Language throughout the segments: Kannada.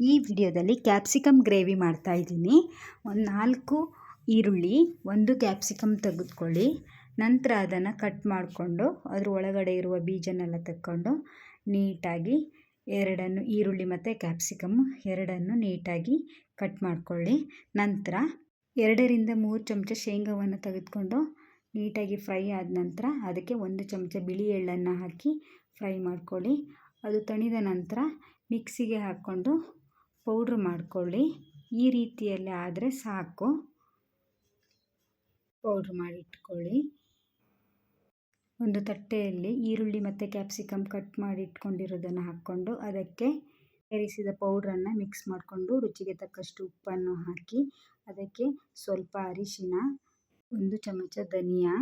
ಈ ವಿಡಿಯೋದಲ್ಲಿ ಕ್ಯಾಪ್ಸಿಕಮ್ ಗ್ರೇವಿ ಮಾಡ್ತಾ ಇದ್ದೀನಿ. ಒಂದು ನಾಲ್ಕು ಈರುಳ್ಳಿ, ಒಂದು ಕ್ಯಾಪ್ಸಿಕಮ್ ತೆಗೆದುಕೊಳ್ಳಿ. ನಂತರ ಅದನ್ನು ಕಟ್ ಮಾಡಿಕೊಂಡು, ಅದ್ರ ಒಳಗಡೆ ಇರುವ ಬೀಜನೆಲ್ಲ ತಕ್ಕೊಂಡು ನೀಟಾಗಿ ಎರಡನ್ನು ಈರುಳ್ಳಿ ಮತ್ತು ಕ್ಯಾಪ್ಸಿಕಮ್ ಎರಡನ್ನು ನೀಟಾಗಿ ಕಟ್ ಮಾಡಿಕೊಳ್ಳಿ. ನಂತರ ಎರಡರಿಂದ ಮೂರು ಚಮಚ ಶೇಂಗಾವನ್ನು ತೆಗೆದುಕೊಂಡು ನೀಟಾಗಿ ಫ್ರೈ ಆದ ನಂತರ ಅದಕ್ಕೆ ಒಂದು ಚಮಚ ಬಿಳಿ ಎಳ್ಳನ್ನು ಹಾಕಿ ಫ್ರೈ ಮಾಡ್ಕೊಳ್ಳಿ. ಅದು ತಣಿದ ನಂತರ ಮಿಕ್ಸಿಗೆ ಹಾಕ್ಕೊಂಡು ಪೌಡ್ರ್ ಮಾಡ್ಕೊಳ್ಳಿ. ಈ ರೀತಿಯಲ್ಲಿ ಆದರೆ ಸಾಕು. ಪೌಡ್ರ್ ಮಾಡಿ ಇಟ್ಕೊಳ್ಳಿ ಒಂದು ತಟ್ಟೆಯಲ್ಲಿ ಈರುಳ್ಳಿ ಮತ್ತು ಕ್ಯಾಪ್ಸಿಕಮ್ ಕಟ್ ಮಾಡಿ ಇಟ್ಕೊಂಡಿರೋದನ್ನು ಹಾಕ್ಕೊಂಡು ಅದಕ್ಕೆ ಸೇರಿಸಿದ ಪೌಡ್ರನ್ನು ಮಿಕ್ಸ್ ಮಾಡಿಕೊಂಡು ರುಚಿಗೆ ತಕ್ಕಷ್ಟು ಉಪ್ಪನ್ನು ಹಾಕಿ ಅದಕ್ಕೆ ಸ್ವಲ್ಪ ಅರಿಶಿನ ಒಂದು ಚಮಚ ಧನಿಯಾ,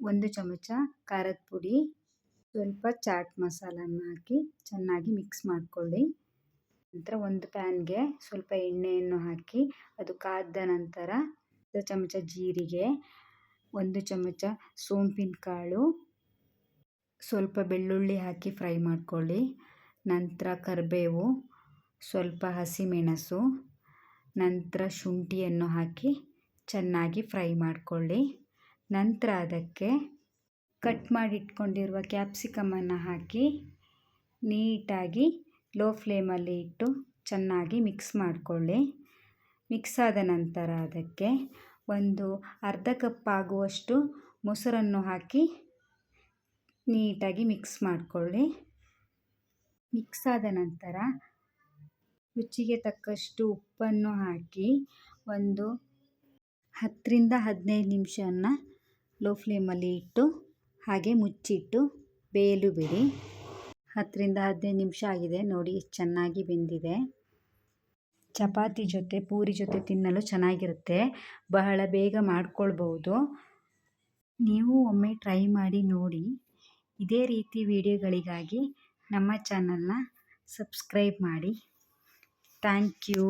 ಒಂದು ಚಮಚ ಖಾರದ ಪುಡಿ, ಸ್ವಲ್ಪ ಚಾಟ್ ಮಸಾಲನ್ನು ಹಾಕಿ ಚೆನ್ನಾಗಿ ಮಿಕ್ಸ್ ಮಾಡಿಕೊಳ್ಳಿ. ನಂತರ ಒಂದು ಪ್ಯಾನ್ಗೆ ಸ್ವಲ್ಪ ಎಣ್ಣೆಯನ್ನು ಹಾಕಿ, ಅದು ಕಾದ ನಂತರ ಒಂದು ಚಮಚ ಜೀರಿಗೆ, ಒಂದು ಚಮಚ ಸೋಂಪಿನ ಕಾಳು, ಸ್ವಲ್ಪ ಬೆಳ್ಳುಳ್ಳಿ ಹಾಕಿ ಫ್ರೈ ಮಾಡ್ಕೊಳ್ಳಿ. ನಂತರ ಕರಿಬೇವು, ಸ್ವಲ್ಪ ಹಸಿಮೆಣಸು, ನಂತರ ಶುಂಠಿಯನ್ನು ಹಾಕಿ ಚೆನ್ನಾಗಿ ಫ್ರೈ ಮಾಡಿಕೊಳ್ಳಿ. ನಂತರ ಅದಕ್ಕೆ ಕಟ್ ಮಾಡಿ ಇಟ್ಕೊಂಡಿರುವ ಕ್ಯಾಪ್ಸಿಕಮನ್ನು ಹಾಕಿ ನೀಟಾಗಿ ಲೋ ಫ್ಲೇಮಲ್ಲಿ ಇಟ್ಟು ಚೆನ್ನಾಗಿ ಮಿಕ್ಸ್ ಮಾಡಿಕೊಳ್ಳಿ. ಮಿಕ್ಸ್ ಆದ ನಂತರ ಅದಕ್ಕೆ ಒಂದು ಅರ್ಧ ಕಪ್ ಆಗುವಷ್ಟು ಮೊಸರನ್ನು ಹಾಕಿ ನೀಟಾಗಿ ಮಿಕ್ಸ್ ಮಾಡಿಕೊಳ್ಳಿ. ಮಿಕ್ಸ್ ಆದ ನಂತರ ರುಚಿಗೆ ತಕ್ಕಷ್ಟು ಉಪ್ಪನ್ನು ಹಾಕಿ ಒಂದು ಹತ್ತರಿಂದ ಹದಿನೈದು ನಿಮಿಷನ ಲೋ ಫ್ಲೇಮಲ್ಲಿ ಇಟ್ಟು ಹಾಗೆ ಮುಚ್ಚಿಟ್ಟು ಬೇಯಲು ಬಿಡಿ. ಹತ್ತರಿಂದ ಹದಿನೈದು ನಿಮಿಷ ಆಗಿದೆ. ನೋಡಿ ಚೆನ್ನಾಗಿ ಬೆಂದಿದೆ. ಚಪಾತಿ ಜೊತೆ, ಪೂರಿ ಜೊತೆ ತಿನ್ನಲು ಚೆನ್ನಾಗಿರುತ್ತೆ. ಬಹಳ ಬೇಗ ಮಾಡ್ಕೊಳ್ಬೋದು ನೀವು ಒಮ್ಮೆ ಟ್ರೈ ಮಾಡಿ ನೋಡಿ. ಇದೇ ರೀತಿ ವಿಡಿಯೋಗಳಿಗಾಗಿ ನಮ್ಮ ಚಾನಲ್ನ ಸಬ್ಸ್ಕ್ರೈಬ್ ಮಾಡಿ. Thank you.